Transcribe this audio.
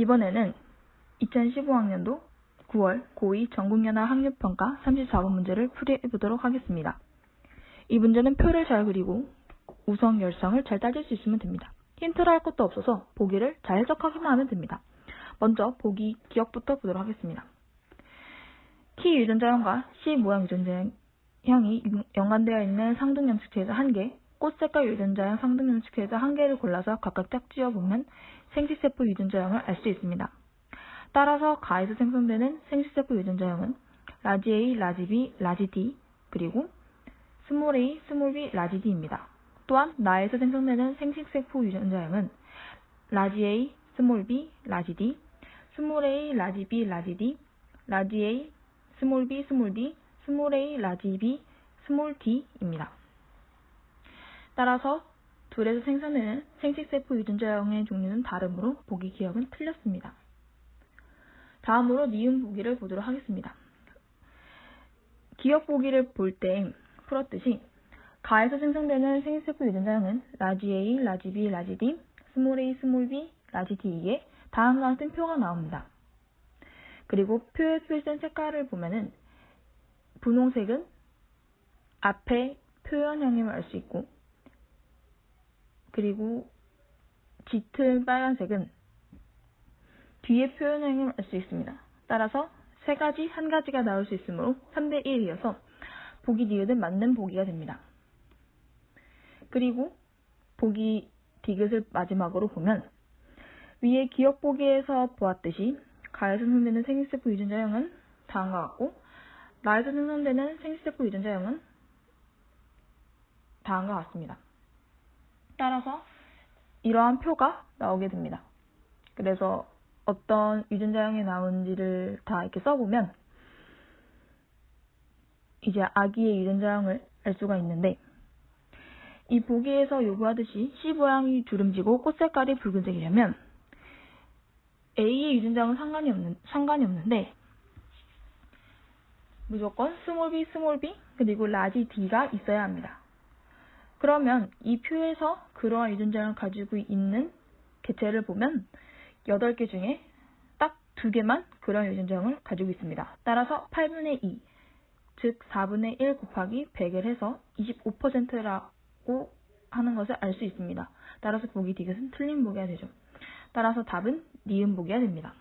이번에는 2015학년도 9월 고2 전국연합 학력평가 34번 문제를 풀이해보도록 하겠습니다. 이 문제는 표를 잘 그리고 우성 열성을 잘 따질 수 있으면 됩니다. 힌트를 할 것도 없어서 보기를 잘 해석하기만 하면 됩니다. 먼저 보기 기억부터 보도록 하겠습니다. T 유전자형과 C 모양 유전자형이 연관되어 있는 상등염축체에서 한 개, 꽃색깔 유전자형 상등염축체에서 한 개를 골라서 각각 짝 지어 보면 생식세포 유전자형을 알 수 있습니다. 따라서 가에서 생성되는 생식세포 유전자형은 라지 A, 라지 B, 라지 D, 그리고 스몰 a, 스몰 b, 라지 d입니다. 또한 나에서 생성되는 생식세포 유전자형은 라지 a, 스몰 b, 라지 d, 스몰 a, 라지 b, 라지 d, 라지 a, 스몰 b, 스몰 d, 스몰 a, 라지 b, 스몰 d입니다. 따라서 둘에서 생성되는 생식세포 유전자형의 종류는 다르므로 보기 기억은 틀렸습니다. 다음으로 니은 보기를 보도록 하겠습니다. 기억 보기를 볼 때 풀었듯이 가에서 생성되는 생식세포 유전자형은 라지 A, 라지 B, 라지 D, 스몰 a, 스몰 b, 라지 d에 다음과 같은 표가 나옵니다. 그리고 표에 표시된 색깔을 보면은 분홍색은 앞에 표현형임을 알 수 있고 그리고 짙은 빨간색은 뒤에 표현형임을 알 수 있습니다. 따라서 세 가지, 한 가지가 나올 수 있으므로 3대 1이어서 보기 디귿은 맞는 보기가 됩니다. 그리고 보기 디귿을 마지막으로 보면 위에 기억 보기에서 보았듯이 가에서 생성되는 생식세포 유전자 형은 다음과 같고 나에서 생성되는 생식세포 유전자 형은 다음과 같습니다. 따라서 이러한 표가 나오게 됩니다. 그래서 어떤 유전자형이 나온지를 다 이렇게 써보면 이제 아기의 유전자형을 알 수가 있는데 이 보기에서 요구하듯이 C 모양이 주름지고 꽃 색깔이 붉은색이라면 A의 유전자형은 상관이 없는 상관이 없는데 무조건 스몰 b, 스몰 b 그리고 라지 d가 있어야 합니다. 그러면 이 표에서 그러한 유전자를 가지고 있는 개체를 보면 8개 중에 딱 2개만 그런 유전자형을 가지고 있습니다. 따라서 8분의 2, 즉 4분의 1 곱하기 100을 해서 25%라고 하는 것을 알 수 있습니다. 따라서 보기 디귿은 틀린 보기가 되죠. 따라서 답은 니은 보기가 됩니다.